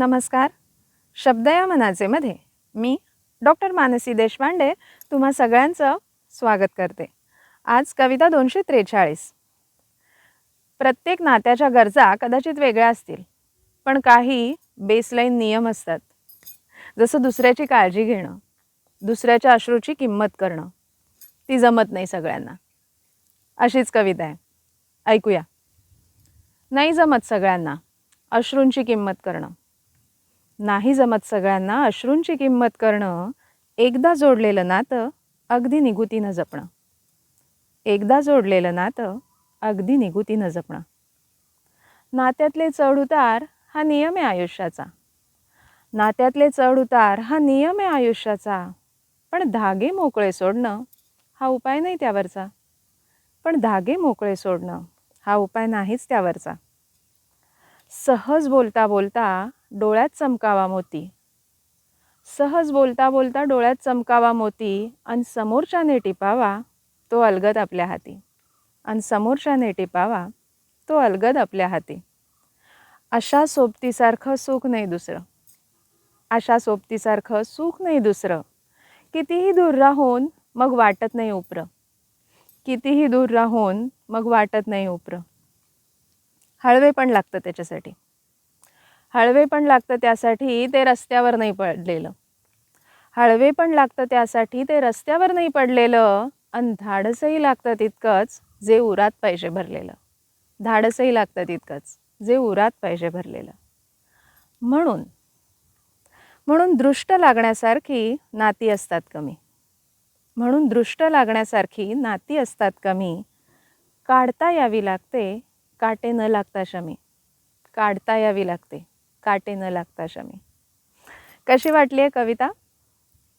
नमस्कार. शब्द या मनाचेमध्ये मी डॉक्टर मानसी देशपांडे तुम्हा सगळ्यांचं स्वागत करते. आज कविता दोनशे त्रेचाळीस. प्रत्येक नात्याच्या गरजा कदाचित वेगळ्या असतील पण काही बेसलाईन नियम असतात. जसं दुसऱ्याची काळजी घेणं दुसऱ्याच्या अश्रूची किंमत करणं ती जमत नाही सगळ्यांना. अशीच कविता आहे. ऐकूया. नाही जमत सगळ्यांना अश्रूंची किंमत करणं. नाही जमत सगळ्यांना अश्रूंची किंमत करणं एकदा जोडलेलं नातं अगदी निगुतीनं जपणं. एकदा जोडलेलं नातं अगदी निगुतीनं जपणं. नात्यातले चढउतार हा नियम आहे आयुष्याचा. नात्यातले चढउतार हा नियम आहे आयुष्याचा. पण धागे मोकळे सोडणं हा उपाय नाही त्यावरचा. पण धागे मोकळे सोडणं हा उपाय नाहीच त्यावरचा. सहज बोलता बोलता डोळ्यात चमकावा मोती. सहज बोलता बोलता डोळ्यात चमकावा मोती आणि समोरच्याने टिपावा तो अलगद आपल्या हाती. आणि समोरच्याने टिपावा तो अलगद आपल्या हाती. अशा सोबतीसारखं सुख नाही दुसरं. अशा सोबतीसारखं सुख नाही दुसरं. कितीही दूर राहून मग वाटत नाही उपरं. कितीही दूर राहून मग वाटत नाही उपरं. हळवे पण लागतं त्याच्यासाठी. हळवे पण लागतं त्यासाठी ते रस्त्यावर नाही पडलेलं. हळवे पण लागतं त्यासाठी ते रस्त्यावर नाही पडलेलं आणि धाडसही लागतं तितकंच जे उरात पाहिजे भरलेलं. धाडसही लागतं तितकंच जे उरात पाहिजे भरलेलं. म्हणून म्हणून दृष्ट लागण्यासारखी नाती असतात कमी. म्हणून दृष्ट लागण्यासारखी नाती असतात कमी. काढता यावी लागते काटे न लागता शमी. काढता यावी लागते. काटे न लागता शमी. कशी वाटली आहे कविता?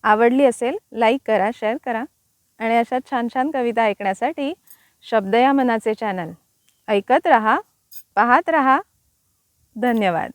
आवडली असेल लाईक करा शेअर करा. आणि अशा छान छान कविता ऐकण्यासाठी शब्द या मनाचे चॅनल ऐकत रहा पाहत रहा. धन्यवाद.